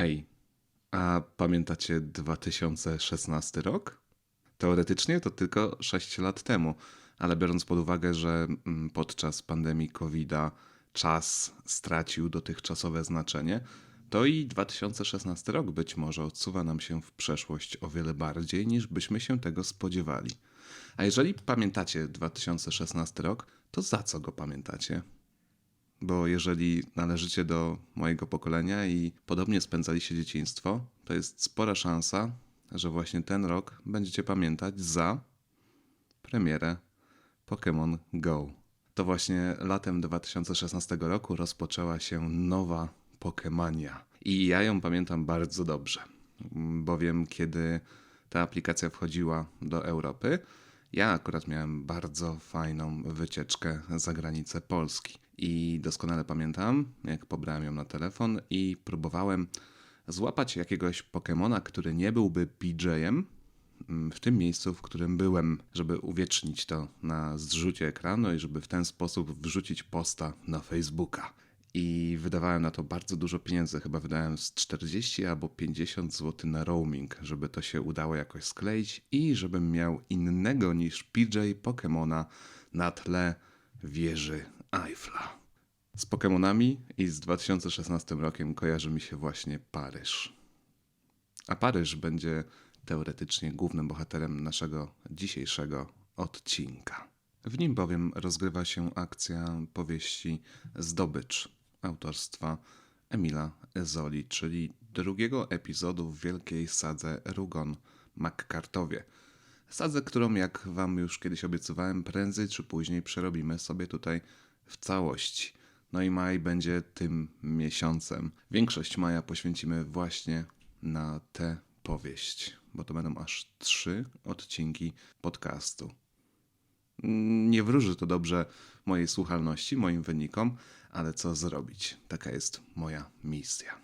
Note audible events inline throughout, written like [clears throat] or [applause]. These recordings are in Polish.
Ej, a pamiętacie 2016 rok? Teoretycznie to tylko 6 lat temu, ale biorąc pod uwagę, że mm, podczas pandemii COVID-a czas stracił dotychczasowe znaczenie, to i 2016 rok być może odsuwa nam się w przeszłość o wiele bardziej niż byśmy się tego spodziewali. A jeżeli pamiętacie 2016 rok, to za co go pamiętacie? Bo jeżeli należycie do mojego pokolenia i podobnie spędzaliście dzieciństwo, to jest spora szansa, że właśnie ten rok będziecie pamiętać za premierę Pokémon Go. To właśnie latem 2016 roku rozpoczęła się nowa Pokemania. I ja ją pamiętam bardzo dobrze, bowiem kiedy ta aplikacja wchodziła do Europy, ja akurat miałem bardzo fajną wycieczkę za granicę Polski. I doskonale pamiętam, jak pobrałem ją na telefon i próbowałem złapać jakiegoś Pokemona, który nie byłby PJ-em, mm, w tym miejscu, w którym byłem, żeby uwiecznić to na zrzucie ekranu i żeby w ten sposób wrzucić posta na Facebooka. I wydawałem na to bardzo dużo pieniędzy, chyba wydałem z 40 albo 50 zł na roaming, żeby to się udało jakoś skleić i żebym miał innego niż PJ Pokemona na tle wieży Eiffla. Z Pokemonami i z 2016 rokiem kojarzy mi się właśnie Paryż. A Paryż będzie teoretycznie głównym bohaterem naszego dzisiejszego odcinka. W nim bowiem rozgrywa się akcja powieści Zdobycz autorstwa Emila Ezoli, czyli drugiego epizodu w wielkiej sadze Rugon McCartowie. Sadzę, którą jak wam już kiedyś obiecywałem, prędzej czy później przerobimy sobie tutaj w całości. No i maj będzie tym miesiącem. Większość maja poświęcimy właśnie na tę powieść, bo to będą aż trzy odcinki podcastu. Nie wróży to dobrze mojej słuchalności, moim wynikom, ale co zrobić? Taka jest moja misja.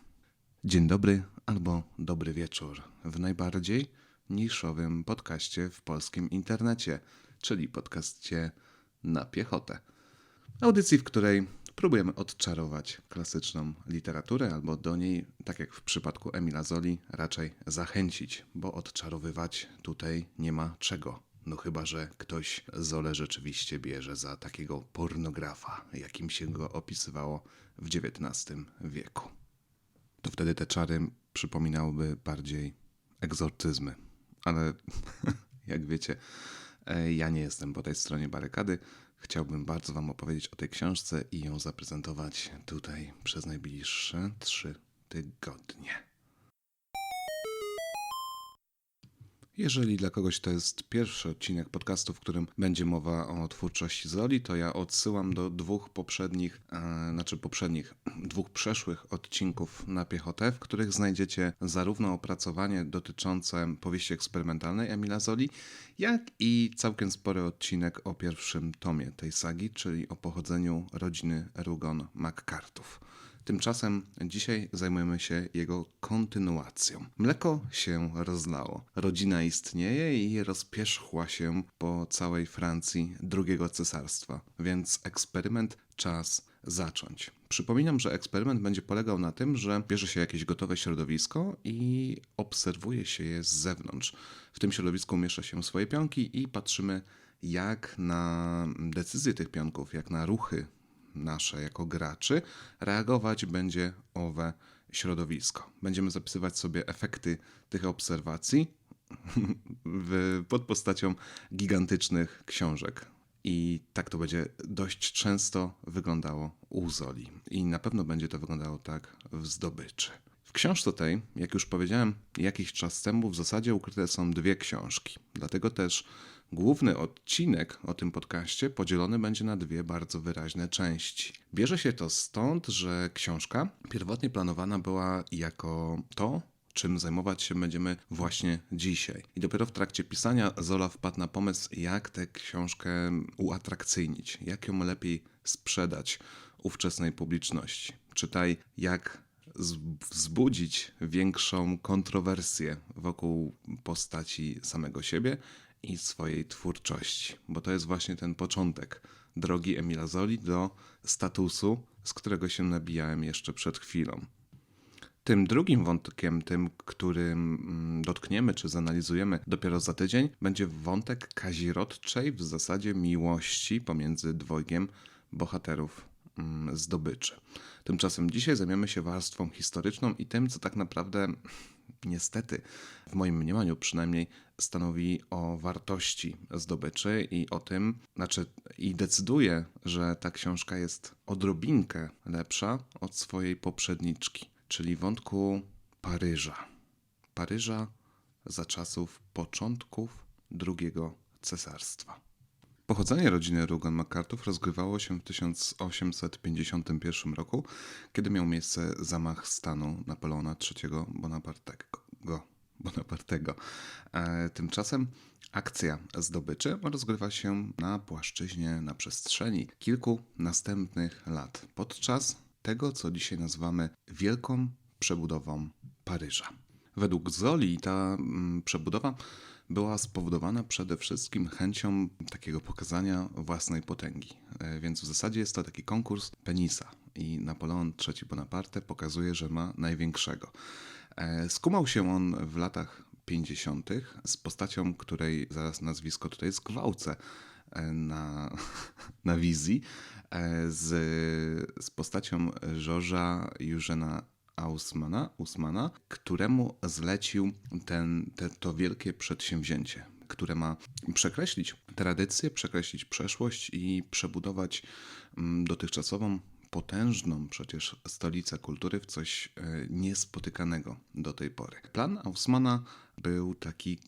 Dzień dobry albo dobry wieczór w najbardziej niszowym podcaście w polskim internecie, czyli podcaście na piechotę. Audycji, w której próbujemy odczarować klasyczną literaturę, albo do niej, tak jak w przypadku Emila Zoli, raczej zachęcić, bo odczarowywać tutaj nie ma czego. No chyba, że ktoś Zole rzeczywiście bierze za takiego pornografa, jakim się go opisywało w XIX wieku. To wtedy te czary przypominałyby bardziej egzorcyzmy. Ale [laughs] jak wiecie, e, ja nie jestem po tej stronie barykady. Chciałbym bardzo Wam opowiedzieć o tej książce i ją zaprezentować tutaj przez najbliższe trzy tygodnie. Jeżeli dla kogoś to jest pierwszy odcinek podcastu, w którym będzie mowa o twórczości Zoli, to ja odsyłam do dwóch poprzednich, e, znaczy poprzednich, [clears throat] dwóch przeszłych odcinków na piechotę, w których znajdziecie zarówno opracowanie dotyczące powieści eksperymentalnej Emila Zoli, jak i całkiem spory odcinek o pierwszym tomie tej sagi, czyli o pochodzeniu rodziny Rugon McCartów. Tymczasem dzisiaj zajmujemy się jego kontynuacją. Mleko się rozlało. Rodzina istnieje i rozpierzchła się po całej Francji drugiego cesarstwa, więc eksperyment czas zacząć. Przypominam, że eksperyment będzie polegał na tym, że bierze się jakieś gotowe środowisko i obserwuje się je z zewnątrz. W tym środowisku umieszcza się swoje pionki i patrzymy, jak na decyzje tych pionków, jak na ruchy nasze jako graczy, reagować będzie owe środowisko. Będziemy zapisywać sobie efekty tych obserwacji w, pod postacią gigantycznych książek. I tak to będzie dość często wyglądało u Zoli. I na pewno będzie to wyglądało tak w zdobyczy. W książce tej, jak już powiedziałem jakiś czas temu, w zasadzie ukryte są dwie książki. Dlatego też Główny odcinek o tym podcaście podzielony będzie na dwie bardzo wyraźne części. Bierze się to stąd, że książka pierwotnie planowana była jako to, czym zajmować się będziemy właśnie dzisiaj. I dopiero w trakcie pisania Zola wpadł na pomysł, jak tę książkę uatrakcyjnić, jak ją lepiej sprzedać ówczesnej publiczności. Czytaj, jak wzbudzić większą kontrowersję wokół postaci samego siebie i swojej twórczości, bo to jest właśnie ten początek drogi Emila Zoli do statusu, z którego się nabijałem jeszcze przed chwilą. Tym drugim wątkiem, tym, którym mm, dotkniemy czy zanalizujemy dopiero za tydzień, będzie wątek kazirodczej w zasadzie miłości pomiędzy dwojgiem bohaterów mm, zdobyczy. Tymczasem dzisiaj zajmiemy się warstwą historyczną i tym, co tak naprawdę niestety, w moim mniemaniu przynajmniej, stanowi o wartości zdobyczy i o tym, znaczy i decyduje, że ta książka jest odrobinkę lepsza od swojej poprzedniczki, czyli wątku Paryża. Paryża za czasów początków II cesarstwa. Pochodzenie rodziny Rugan MacArthur rozgrywało się w 1851 roku, kiedy miał miejsce zamach stanu Napoleona III Bonapartego. Bonapartego. E, Tymczasem akcja zdobyczy rozgrywa się na płaszczyźnie, na przestrzeni kilku następnych lat, podczas tego, co dzisiaj nazywamy wielką przebudową Paryża. Według Zoli ta mm, przebudowa była spowodowana przede wszystkim chęcią takiego pokazania własnej potęgi. E, Więc w zasadzie jest to taki konkurs penisa i Napoleon III Bonaparte pokazuje, że ma największego. E, Skumał się on w latach 50. z postacią, której zaraz nazwisko tutaj zgwałcę e, na, [laughs] na wizji, e, z, z postacią Żorza Jużena Ausmana, Usmana, któremu zlecił ten, te, to wielkie przedsięwzięcie, które ma przekreślić tradycję, przekreślić przeszłość i przebudować mm, dotychczasową potężną przecież stolicę kultury w coś e, niespotykanego do tej pory. Plan Ausmana był taki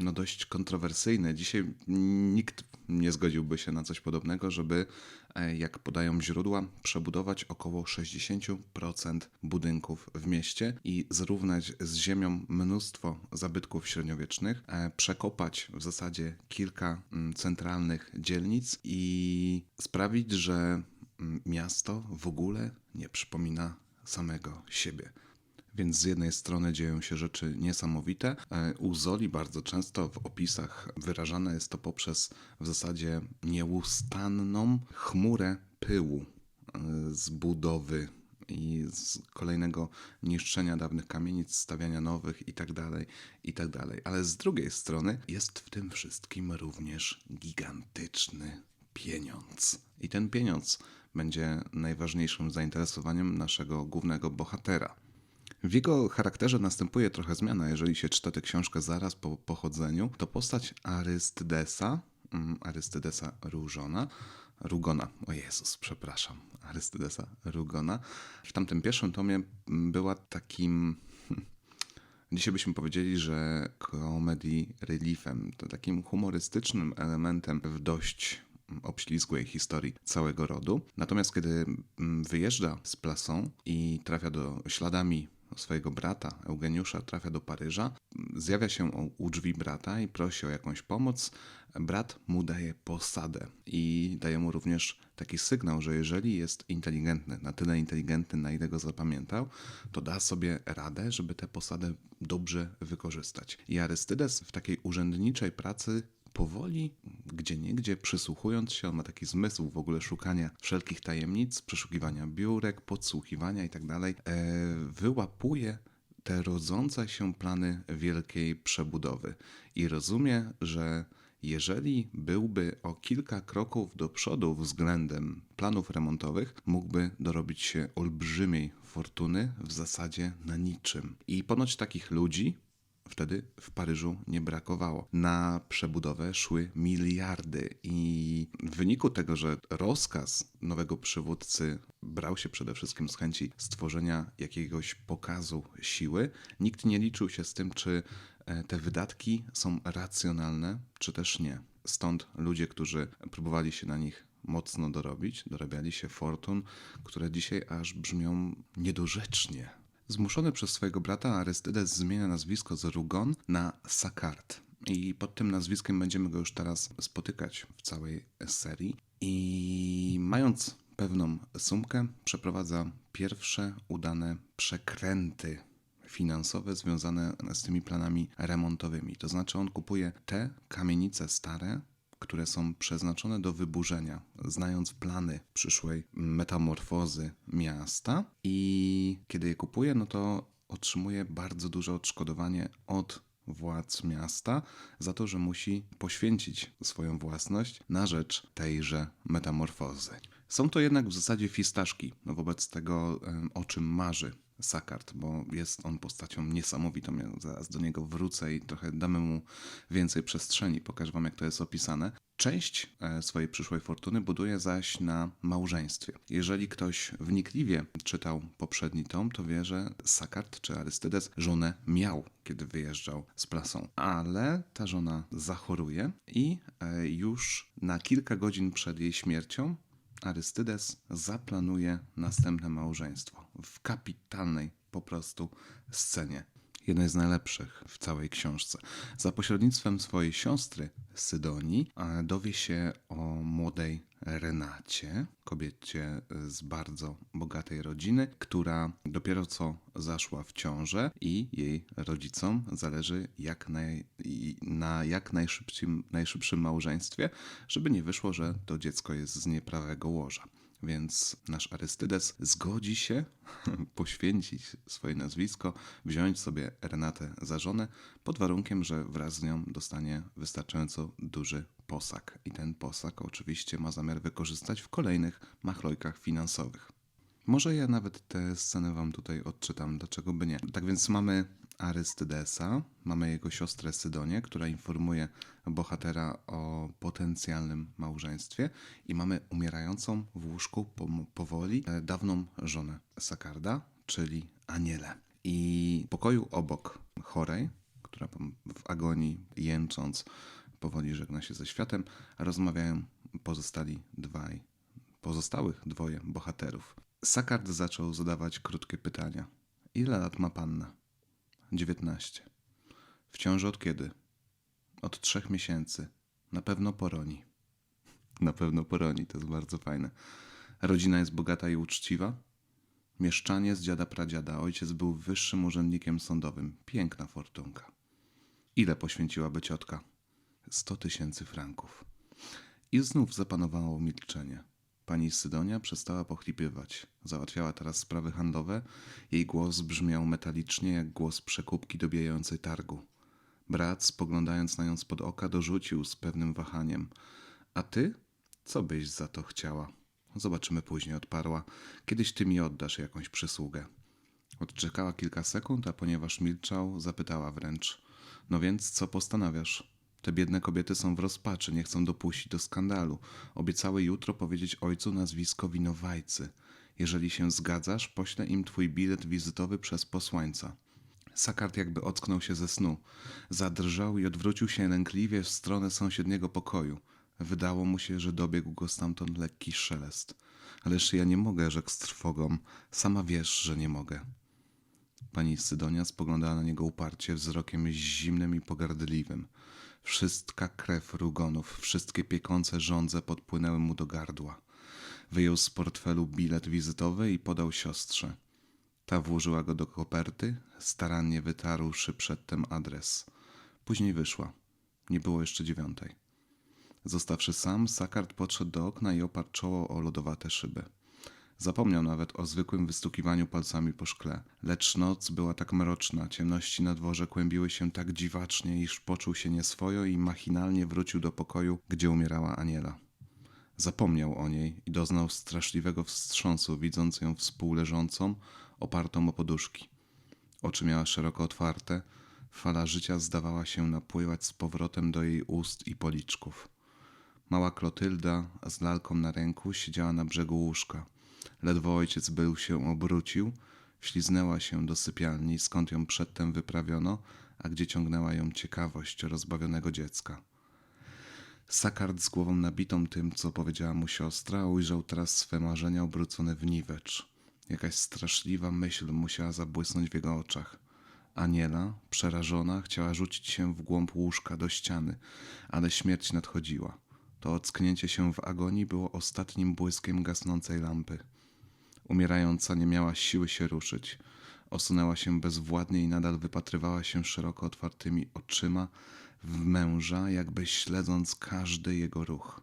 no dość kontrowersyjny. Dzisiaj nikt nie zgodziłby się na coś podobnego, żeby, e, jak podają źródła, przebudować około 60% budynków w mieście i zrównać z ziemią mnóstwo zabytków średniowiecznych, e, przekopać w zasadzie kilka mm, centralnych dzielnic i sprawić, że miasto w ogóle nie przypomina samego siebie. Więc z jednej strony dzieją się rzeczy niesamowite. E, U Zoli bardzo często w opisach wyrażane jest to poprzez w zasadzie nieustanną chmurę pyłu e, z budowy i z kolejnego niszczenia dawnych kamienic, stawiania nowych i tak dalej, i tak. Ale z drugiej strony jest w tym wszystkim również gigantyczny pieniądz. I ten pieniądz będzie najważniejszym zainteresowaniem naszego głównego bohatera. W jego charakterze następuje trochę zmiana, jeżeli się czyta tę książkę zaraz po pochodzeniu. To postać Arystydesa, mm, Arystydesa Różona, Rugona, o Jezus, przepraszam, Arystydesa Rugona. W tamtym pierwszym tomie była takim, [laughs] dzisiaj byśmy powiedzieli, że comedy reliefem, to takim humorystycznym elementem w dość obślizgłej historii całego rodu. Natomiast kiedy mm, wyjeżdża z Plasą i trafia do śladami swojego brata Eugeniusza, trafia do Paryża, zjawia się u- u drzwi brata i prosi o jakąś pomoc. Brat mu daje posadę i daje mu również taki sygnał, że jeżeli jest inteligentny, na tyle inteligentny, na ile go zapamiętał, to da sobie radę, żeby tę posadę dobrze wykorzystać. I Arystydes w takiej urzędniczej pracy powoli, gdzie niegdzie przysłuchując się, on ma taki zmysł w ogóle szukania wszelkich tajemnic, przeszukiwania biurek, podsłuchiwania i tak e, wyłapuje te rodzące się plany wielkiej przebudowy i rozumie, że jeżeli byłby o kilka kroków do przodu względem planów remontowych, mógłby dorobić się olbrzymiej fortuny w zasadzie na niczym. I ponoć takich ludzi wtedy w Paryżu nie brakowało. Na przebudowę szły miliardy i w wyniku tego, że rozkaz nowego przywódcy brał się przede wszystkim z chęci stworzenia jakiegoś pokazu siły, nikt nie liczył się z tym, czy e, te wydatki są racjonalne, czy też nie. Stąd ludzie, którzy próbowali się na nich mocno dorobić, dorabiali się fortun, które dzisiaj aż brzmią niedorzecznie. Zmuszony przez swojego brata Arystydes zmienia nazwisko z Rugon na Sakart. I pod tym nazwiskiem będziemy go już teraz spotykać w całej serii. I mając pewną sumkę, przeprowadza pierwsze udane przekręty finansowe związane z tymi planami remontowymi. To znaczy, on kupuje te kamienice stare, które są przeznaczone do wyburzenia, znając plany przyszłej metamorfozy miasta. I kiedy je kupuje, no to otrzymuje bardzo duże odszkodowanie od władz miasta za to, że musi poświęcić swoją własność na rzecz tejże metamorfozy. Są to jednak w zasadzie fistaszki wobec tego, o czym marzy Sakart, bo jest on postacią niesamowitą. Ja zaraz do niego wrócę i trochę damy mu więcej przestrzeni, pokażę wam, jak to jest opisane. Część e, swojej przyszłej fortuny buduje zaś na małżeństwie. Jeżeli ktoś wnikliwie czytał poprzedni tom, to wie, że Sakart czy Arystydes żonę miał, kiedy wyjeżdżał z Plasą, ale ta żona zachoruje i e, już na kilka godzin przed jej śmiercią Arystydes zaplanuje następne małżeństwo w kapitalnej po prostu scenie. Jednej z najlepszych w całej książce. Za pośrednictwem swojej siostry Sydonii dowie się o młodej Renacie, kobiecie z bardzo bogatej rodziny, która dopiero co zaszła w ciążę i jej rodzicom zależy jak naj, na jak najszybszym, najszybszym małżeństwie, żeby nie wyszło, że to dziecko jest z nieprawego łoża. Więc nasz Arystydes zgodzi się [laughs] poświęcić swoje nazwisko, wziąć sobie Renatę za żonę, pod warunkiem, że wraz z nią dostanie wystarczająco duży posag. I ten posag oczywiście ma zamiar wykorzystać w kolejnych machlojkach finansowych. Może ja nawet tę scenę wam tutaj odczytam, dlaczego by nie. Tak więc mamy Arystydesa, mamy jego siostrę Sydonię, która informuje bohatera o potencjalnym małżeństwie i mamy umierającą w łóżku powoli e, dawną żonę Sakarda, czyli Anielę. I w pokoju obok chorej, która w agonii jęcząc powoli żegna się ze światem, rozmawiają pozostali dwaj, pozostałych dwoje bohaterów. Sakard zaczął zadawać krótkie pytania. Ile lat ma panna? 19. W ciąży od kiedy? Od trzech miesięcy. Na pewno poroni. Na pewno poroni, to jest bardzo fajne. Rodzina jest bogata i uczciwa? Mieszczanie z dziada pradziada. Ojciec był wyższym urzędnikiem sądowym. Piękna fortunka. Ile poświęciłaby ciotka? 100 tysięcy franków. I znów zapanowało milczenie. Pani Sydonia przestała pochlipywać. Załatwiała teraz sprawy handlowe. Jej głos brzmiał metalicznie jak głos przekupki dobijającej targu. Brat, spoglądając na nią spod oka, dorzucił z pewnym wahaniem. A ty? Co byś za to chciała? Zobaczymy później, odparła. Kiedyś ty mi oddasz jakąś przysługę. Odczekała kilka sekund, a ponieważ milczał, zapytała wręcz. No więc, co postanawiasz? Te biedne kobiety są w rozpaczy, nie chcą dopuścić do skandalu. Obiecały jutro powiedzieć ojcu nazwisko winowajcy. Jeżeli się zgadzasz, poślę im twój bilet wizytowy przez posłańca. Sakart jakby ocknął się ze snu. Zadrżał i odwrócił się lękliwie w stronę sąsiedniego pokoju. Wydało mu się, że dobiegł go stamtąd lekki szelest. Ależ ja nie mogę, rzekł z trwogą. Sama wiesz, że nie mogę. Pani Sydonia spoglądała na niego uparcie, wzrokiem zimnym i pogardliwym. Wszystka krew rugonów, wszystkie piekące żądze podpłynęły mu do gardła. Wyjął z portfelu bilet wizytowy i podał siostrze. Ta włożyła go do koperty, starannie wytarłszy przedtem adres. Później wyszła. Nie było jeszcze dziewiątej. Zostawszy sam, Sakart podszedł do okna i oparł czoło o lodowate szyby. Zapomniał nawet o zwykłym wystukiwaniu palcami po szkle. Lecz noc była tak mroczna, ciemności na dworze kłębiły się tak dziwacznie, iż poczuł się nieswojo i machinalnie wrócił do pokoju, gdzie umierała Aniela. Zapomniał o niej i doznał straszliwego wstrząsu, widząc ją współleżącą, opartą o poduszki. Oczy miała szeroko otwarte, fala życia zdawała się napływać z powrotem do jej ust i policzków. Mała Klotylda z lalką na ręku siedziała na brzegu łóżka. Ledwo ojciec był się obrócił, wśliznęła się do sypialni, skąd ją przedtem wyprawiono, a gdzie ciągnęła ją ciekawość rozbawionego dziecka. Sakard z głową nabitą tym, co powiedziała mu siostra, ujrzał teraz swe marzenia obrócone w niwecz. Jakaś straszliwa myśl musiała zabłysnąć w jego oczach. Aniela, przerażona, chciała rzucić się w głąb łóżka do ściany, ale śmierć nadchodziła. To ocknięcie się w agonii było ostatnim błyskiem gasnącej lampy. Umierająca nie miała siły się ruszyć. Osunęła się bezwładnie i nadal wypatrywała się szeroko otwartymi oczyma w męża, jakby śledząc każdy jego ruch.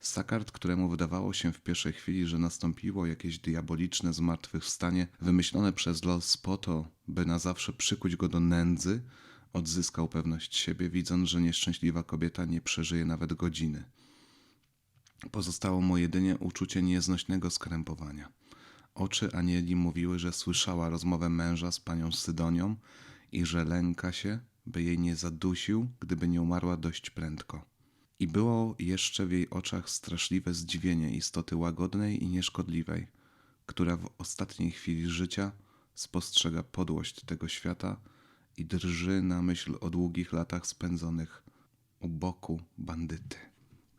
Sakart, któremu wydawało się w pierwszej chwili, że nastąpiło jakieś diaboliczne zmartwychwstanie wymyślone przez los po to, by na zawsze przykuć go do nędzy, odzyskał pewność siebie, widząc, że nieszczęśliwa kobieta nie przeżyje nawet godziny. Pozostało mu jedynie uczucie nieznośnego skrępowania. Oczy Anieli mówiły, że słyszała rozmowę męża z panią Sydonią i że lęka się, by jej nie zadusił, gdyby nie umarła dość prędko. I było jeszcze w jej oczach straszliwe zdziwienie istoty łagodnej i nieszkodliwej, która w ostatniej chwili życia spostrzega podłość tego świata i drży na myśl o długich latach spędzonych u boku bandyty.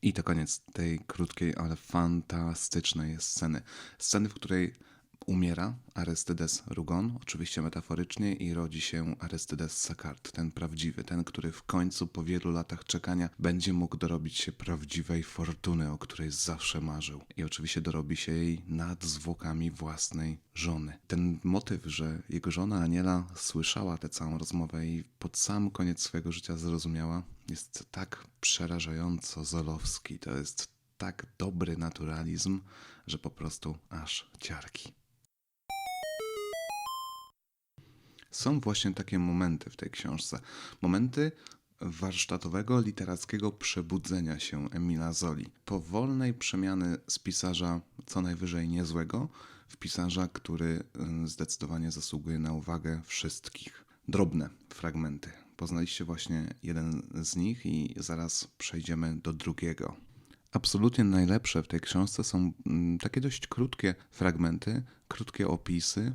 I to koniec tej krótkiej, ale fantastycznej sceny. Sceny, w której umiera Arestydes Rugon, oczywiście metaforycznie, i rodzi się Arestydes Sakart, ten prawdziwy, ten, który w końcu po wielu latach czekania będzie mógł dorobić się prawdziwej fortuny, o której zawsze marzył. I oczywiście dorobi się jej nad zwłokami własnej żony. Ten motyw, że jego żona Aniela słyszała tę całą rozmowę i pod sam koniec swojego życia zrozumiała, jest tak przerażająco zolowski. To jest tak dobry naturalizm, że po prostu aż ciarki. Są właśnie takie momenty w tej książce. Momenty warsztatowego, literackiego przebudzenia się Emila Zoli. Powolnej przemiany z pisarza co najwyżej niezłego w pisarza, który y, zdecydowanie zasługuje na uwagę wszystkich. Drobne fragmenty. Poznaliście właśnie jeden z nich i zaraz przejdziemy do drugiego. Absolutnie najlepsze w tej książce są mm, takie dość krótkie fragmenty, krótkie opisy,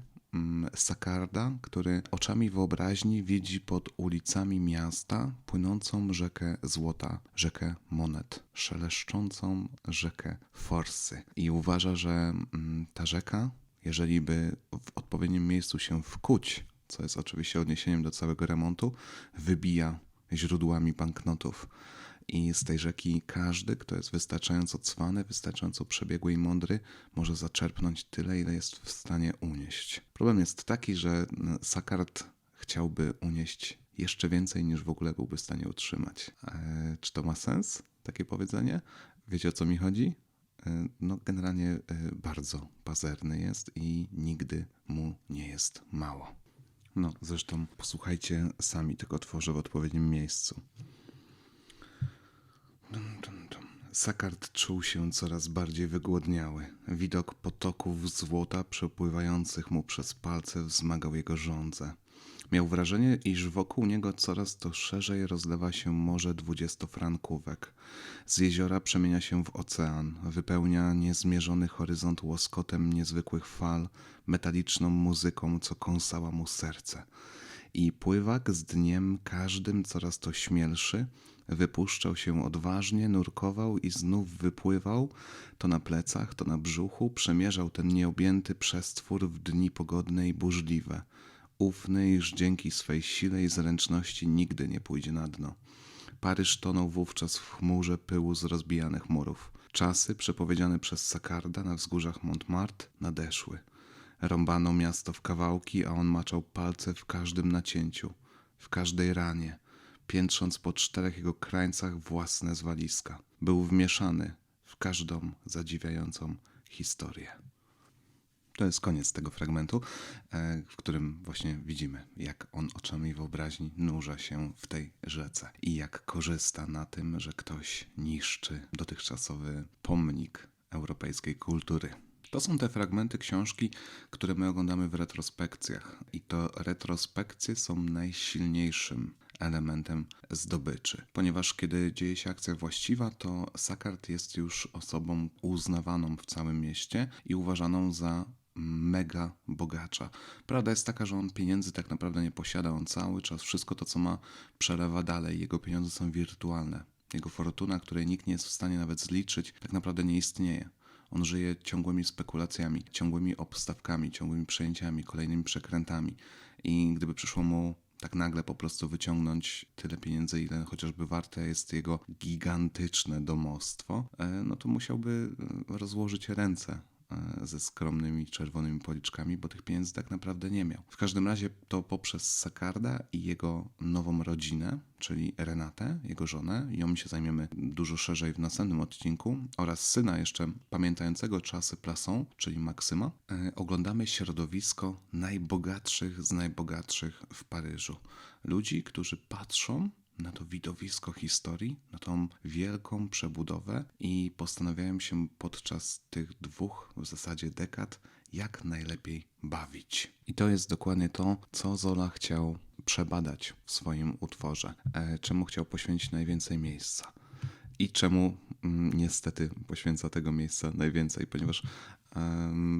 Sakarda, który oczami wyobraźni widzi pod ulicami miasta płynącą rzekę złota, rzekę monet, szeleszczącą rzekę forsy. I uważa, że mm, ta rzeka, jeżeli by w odpowiednim miejscu się wkuć, co jest oczywiście odniesieniem do całego remontu, wybija źródłami banknotów i z tej rzeki każdy, kto jest wystarczająco cwany, wystarczająco przebiegły i mądry, może zaczerpnąć tyle, ile jest w stanie unieść. Problem jest taki, że Sakart chciałby unieść jeszcze więcej niż w ogóle byłby w stanie utrzymać. Eee, czy to ma sens, takie powiedzenie? Wiecie o co mi chodzi? Eee, no, generalnie e, bardzo pazerny jest i nigdy mu nie jest mało. No, zresztą posłuchajcie sami, tylko tworzę w odpowiednim miejscu. Sakart czuł się coraz bardziej wygłodniały. Widok potoków złota przepływających mu przez palce wzmagał jego żądzę. Miał wrażenie, iż wokół niego coraz to szerzej rozlewa się morze dwudziestofrankówek. Z jeziora przemienia się w ocean, wypełnia niezmierzony horyzont łoskotem niezwykłych fal, metaliczną muzyką, co kąsała mu serce. I pływak z dniem każdym coraz to śmielszy, Wypuszczał się odważnie, nurkował i znów wypływał, to na plecach, to na brzuchu, przemierzał ten nieobjęty przestwór w dni pogodne i burzliwe, ufny, iż dzięki swej sile i zręczności nigdy nie pójdzie na dno. Paryż tonął wówczas w chmurze pyłu z rozbijanych murów. Czasy, przepowiedziane przez Sakarda na wzgórzach Montmartre, nadeszły. Rąbano miasto w kawałki, a on maczał palce w każdym nacięciu, w każdej ranie – piętrząc po czterech jego krańcach własne zwaliska. Był wmieszany w każdą zadziwiającą historię. To jest koniec tego fragmentu, e, w którym właśnie widzimy, jak on oczami wyobraźni nurza się w tej rzece i jak korzysta na tym, że ktoś niszczy dotychczasowy pomnik europejskiej kultury. To są te fragmenty książki, które my oglądamy w retrospekcjach, i to retrospekcje są najsilniejszym elementem zdobyczy. Ponieważ kiedy dzieje się akcja właściwa, to Sakart jest już osobą uznawaną w całym mieście i uważaną za mega bogacza. Prawda jest taka, że on pieniędzy tak naprawdę nie posiada, on cały czas wszystko to, co ma, przelewa dalej. Jego pieniądze są wirtualne. Jego fortuna, której nikt nie jest w stanie nawet zliczyć, tak naprawdę nie istnieje. On żyje ciągłymi spekulacjami, ciągłymi obstawkami, ciągłymi przejęciami, kolejnymi przekrętami. I gdyby przyszło mu tak nagle po prostu wyciągnąć tyle pieniędzy, ile chociażby warte jest jego gigantyczne domostwo, e, no to musiałby e, rozłożyć ręce ze skromnymi czerwonymi policzkami, bo tych pieniędzy tak naprawdę nie miał. W każdym razie to poprzez Sakarda i jego nową rodzinę, czyli Renatę, jego żonę, ją się zajmiemy dużo szerzej w następnym odcinku, oraz syna jeszcze pamiętającego czasy Plasson, czyli Maksyma, e, oglądamy środowisko najbogatszych z najbogatszych w Paryżu. Ludzi, którzy patrzą na to widowisko historii, na tą wielką przebudowę i postanawiają się podczas tych dwóch w zasadzie dekad jak najlepiej bawić. I to jest dokładnie to, co Zola chciał przebadać w swoim utworze, e, czemu chciał poświęcić najwięcej miejsca? I czemu mm, niestety poświęca tego miejsca najwięcej, ponieważ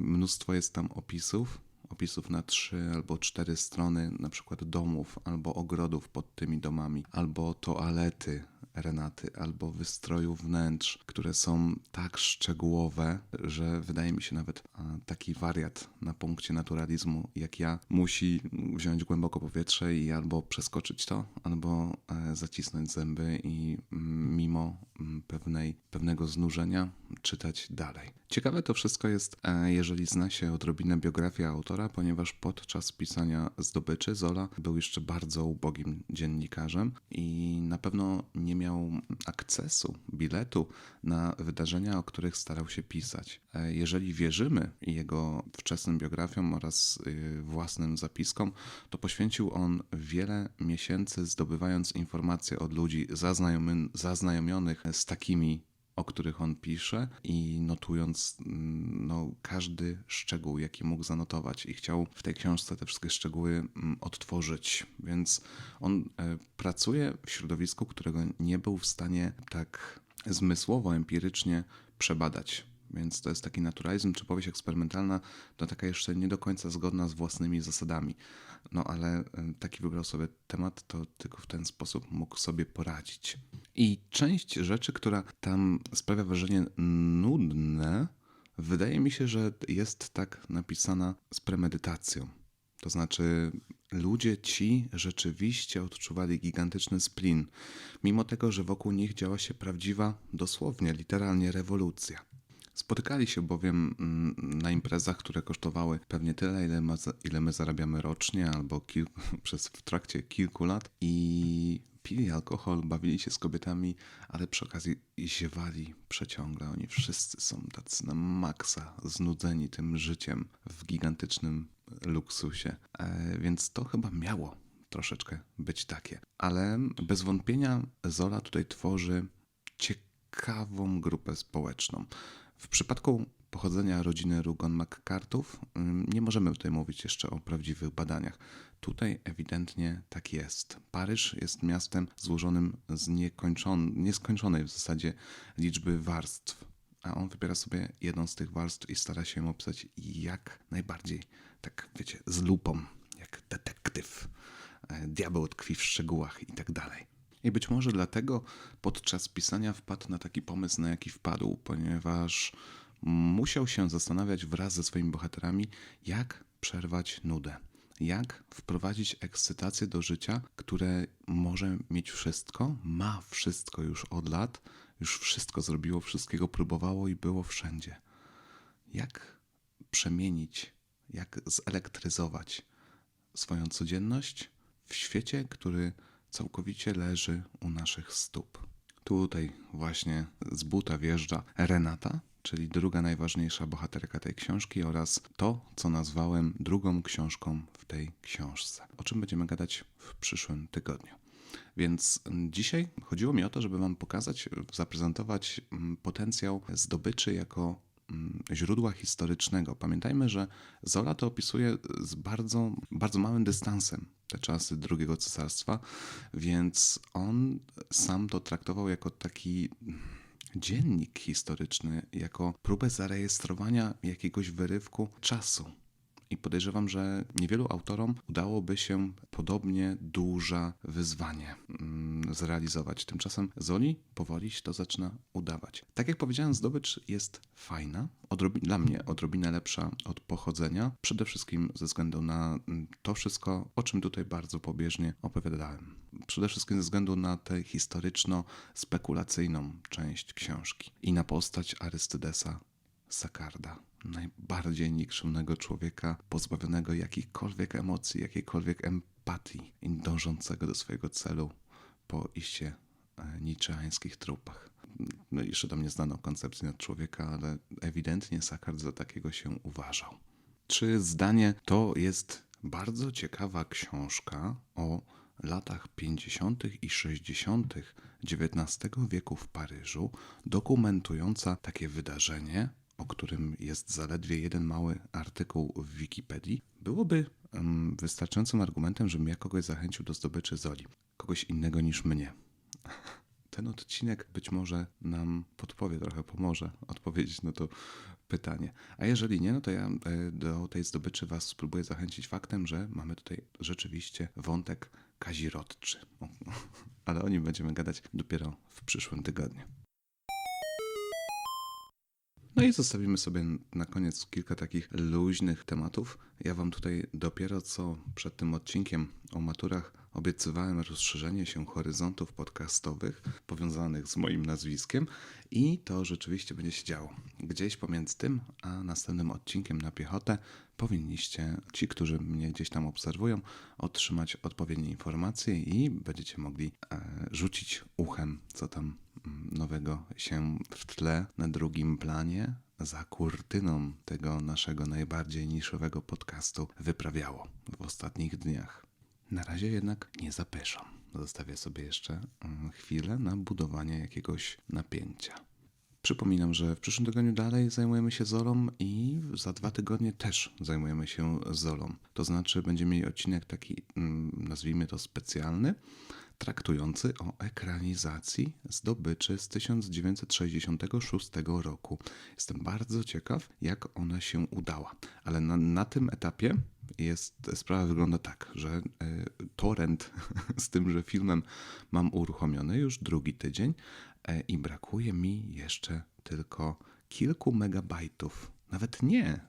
mnóstwo jest tam opisów, opisów na trzy albo cztery strony, na przykład domów albo ogrodów pod tymi domami, albo toalety Renaty, albo wystroju wnętrz, które są tak szczegółowe, że wydaje mi się nawet taki wariat na punkcie naturalizmu jak ja musi wziąć głęboko powietrze i albo przeskoczyć to, albo e, zacisnąć zęby i mm, mimo mm, pewnej, pewnego znużenia czytać dalej. Ciekawe to wszystko jest, e, jeżeli zna się odrobinę biografię autora, ponieważ podczas pisania zdobyczy Zola był jeszcze bardzo ubogim dziennikarzem i na pewno nie miał akcesu, biletu na wydarzenia, o których starał się pisać. E, Jeżeli wierzymy jego wczesnym biografiom oraz y, własnym zapiskom, to poświęcił on wiele miesięcy zdobywając informacje od ludzi zaznajomionych z takimi o których on pisze i notując mm, no, każdy szczegół, jaki mógł zanotować i chciał w tej książce te wszystkie szczegóły mm, odtworzyć. Więc on e, pracuje w środowisku, którego nie był w stanie tak zmysłowo, empirycznie przebadać. Więc to jest taki naturalizm czy powieść eksperymentalna, to taka jeszcze nie do końca zgodna z własnymi zasadami. No ale taki wybrał sobie temat, to tylko w ten sposób mógł sobie poradzić. I część rzeczy, która tam sprawia wrażenie nudne, wydaje mi się, że jest tak napisana z premedytacją. To znaczy, ludzie ci rzeczywiście odczuwali gigantyczny splin, mimo tego, że wokół nich działa się prawdziwa, dosłownie, literalnie rewolucja. Spotykali się bowiem mm, na imprezach, które kosztowały pewnie tyle, ile, ma, ile my zarabiamy rocznie albo kil, [laughs] przez w trakcie kilku lat i pili alkohol, bawili się z kobietami, ale przy okazji ziewali przeciągle. Oni wszyscy są tacy na maksa znudzeni tym życiem w gigantycznym luksusie. E, więc to chyba miało troszeczkę być takie. Ale bez wątpienia Zola tutaj tworzy ciekawą grupę społeczną. W przypadku pochodzenia rodziny Rugon McCartów ym, nie możemy tutaj mówić jeszcze o prawdziwych badaniach. Tutaj ewidentnie tak jest. Paryż jest miastem złożonym z nieskończonej w zasadzie liczby warstw, a on wybiera sobie jedną z tych warstw i stara się ją opisać jak najbardziej, tak wiecie, z lupą, jak detektyw. E, Diabeł tkwi w szczegółach i tak dalej. I być może dlatego podczas pisania wpadł na taki pomysł, na jaki wpadł, ponieważ musiał się zastanawiać wraz ze swoimi bohaterami, jak przerwać nudę, jak wprowadzić ekscytację do życia, które może mieć wszystko, ma wszystko już od lat, już wszystko zrobiło, wszystkiego próbowało i było wszędzie. Jak przemienić, jak zelektryzować swoją codzienność w świecie, który całkowicie leży u naszych stóp. Tutaj właśnie z buta wjeżdża Renata, czyli druga najważniejsza bohaterka tej książki oraz to, co nazwałem drugą książką w tej książce. O czym będziemy gadać w przyszłym tygodniu. Więc dzisiaj chodziło mi o to, żeby Wam pokazać, zaprezentować mm, potencjał zdobyczy jako źródła historycznego. Pamiętajmy, że Zola to opisuje z bardzo, bardzo małym dystansem te czasy drugiego cesarstwa, więc on sam to traktował jako taki dziennik historyczny, jako próbę zarejestrowania jakiegoś wyrywku czasu. I podejrzewam, że niewielu autorom udałoby się podobnie duże wyzwanie mm, zrealizować. Tymczasem Zoli powoli się to zaczyna udawać. Tak jak powiedziałem, zdobycz jest fajna, odrobi- dla mnie odrobinę lepsza od pochodzenia, przede wszystkim ze względu na mm, to wszystko, o czym tutaj bardzo pobieżnie opowiadałem. Przede wszystkim ze względu na tę historyczno-spekulacyjną część książki i na postać Arystydesa Sakarda. Najbardziej nikczemnego człowieka, pozbawionego jakichkolwiek emocji, jakiejkolwiek empatii i dążącego do swojego celu po iście e, niczeańskich trupach. No, jeszcze tam nie znano koncepcji nad człowieka, ale ewidentnie Sakart za takiego się uważał. Czy zdanie to jest bardzo ciekawa książka o latach 50. i 60. XIX wieku w Paryżu, dokumentująca takie wydarzenie, o którym jest zaledwie jeden mały artykuł w Wikipedii, byłoby wystarczającym argumentem, żebym ja kogoś zachęcił do zdobyczy Zoli. Kogoś innego niż mnie. [laughs] Ten odcinek być może nam podpowie, trochę pomoże odpowiedzieć na to pytanie. A jeżeli nie, no to ja e, do tej zdobyczy Was spróbuję zachęcić faktem, że mamy tutaj rzeczywiście wątek kazirodczy. [laughs] Ale o nim będziemy gadać dopiero w przyszłym tygodniu. No i zostawimy sobie na koniec kilka takich luźnych tematów. Ja Wam tutaj dopiero co przed tym odcinkiem o maturach obiecywałem rozszerzenie się horyzontów podcastowych powiązanych z moim nazwiskiem i to rzeczywiście będzie się działo. Gdzieś pomiędzy tym a następnym odcinkiem na piechotę powinniście, ci, którzy mnie gdzieś tam obserwują, otrzymać odpowiednie informacje i będziecie mogli e, rzucić uchem, co tam mm, nowego się w tle na drugim planie za kurtyną tego naszego najbardziej niszowego podcastu wyprawiało w ostatnich dniach. Na razie jednak nie zapeszam. Zostawię sobie jeszcze mm, chwilę na budowanie jakiegoś napięcia. Przypominam, że w przyszłym tygodniu dalej zajmujemy się Zolą i za dwa tygodnie też zajmujemy się Zolą. To znaczy będziemy mieli odcinek taki, mm, nazwijmy to specjalny, traktujący o ekranizacji zdobyczy z 1966 roku. Jestem bardzo ciekaw, jak ona się udała, ale na, na tym etapie jest, sprawa wygląda tak, że y, torrent [laughs] z tym, że filmem mam uruchomiony już drugi tydzień y, i brakuje mi jeszcze tylko kilku megabajtów. Nawet nie,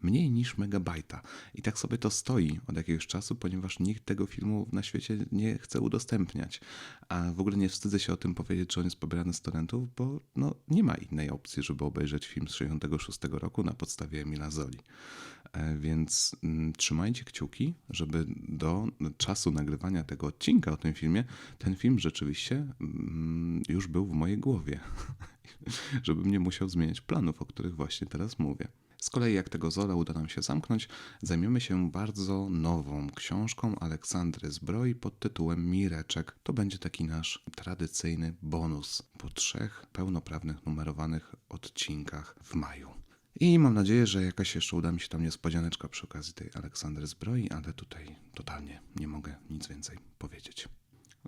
mniej niż megabajta. I tak sobie to stoi od jakiegoś czasu, ponieważ nikt tego filmu na świecie nie chce udostępniać. A w ogóle nie wstydzę się o tym powiedzieć, że on jest pobierany z torrentów, bo no, nie ma innej opcji, żeby obejrzeć film z 66 roku na podstawie Emila Zoli. E, więc mm, trzymajcie kciuki, żeby do czasu nagrywania tego odcinka o tym filmie, ten film rzeczywiście mm, już był w mojej głowie. [laughs] Żebym nie musiał zmieniać planów, o których właśnie teraz mówię. Z kolei jak tego Zola uda nam się zamknąć, zajmiemy się bardzo nową książką Aleksandry Zbroi pod tytułem Mireczek. To będzie taki nasz tradycyjny bonus po trzech pełnoprawnych numerowanych odcinkach w maju. I mam nadzieję, że jakaś jeszcze uda mi się tam niespodzianeczka przy okazji tej Aleksandry Zbroi, ale tutaj totalnie nie mogę nic więcej powiedzieć.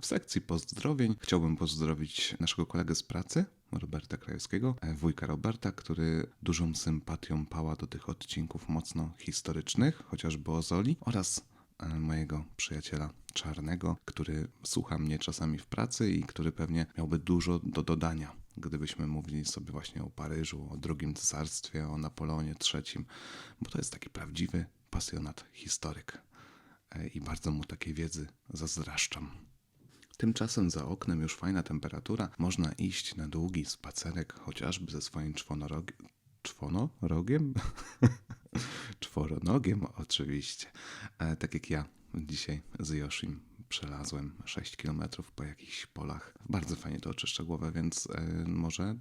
W sekcji pozdrowień chciałbym pozdrowić naszego kolegę z pracy, Roberta Krajewskiego, e, wujka Roberta, który dużą sympatią pała do tych odcinków mocno historycznych, chociażby o Zoli, oraz e, mojego przyjaciela Czarnego, który słucha mnie czasami w pracy i który pewnie miałby dużo do dodania, gdybyśmy mówili sobie właśnie o Paryżu, o drugim cesarstwie, o Napoleonie III, bo to jest taki prawdziwy pasjonat historyk e, i bardzo mu takiej wiedzy zazdraszczam. Tymczasem za oknem już fajna temperatura, można iść na długi spacerek, chociażby ze swoim czwonorogiem. Czwonorogiem? [laughs] Czworonogiem, oczywiście. E, tak jak ja dzisiaj z Yoshim przelazłem 6 km po jakichś polach. Bardzo fajnie to oczyszcza głowę, więc e, może e,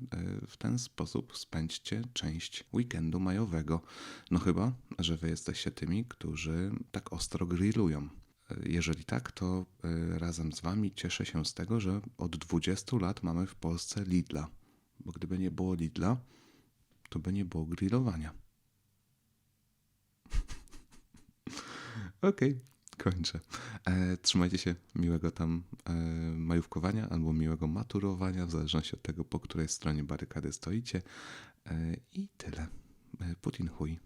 w ten sposób spędźcie część weekendu majowego. No chyba, że wy jesteście tymi, którzy tak ostro grillują. Jeżeli tak, to y, razem z Wami cieszę się z tego, że od 20 lat mamy w Polsce Lidla. Bo gdyby nie było Lidla, to by nie było grillowania. [laughs] Okej, okay, kończę. E, trzymajcie się miłego tam e, majówkowania albo miłego maturowania, w zależności od tego, po której stronie barykady stoicie. E, I tyle. E, Putin chuj.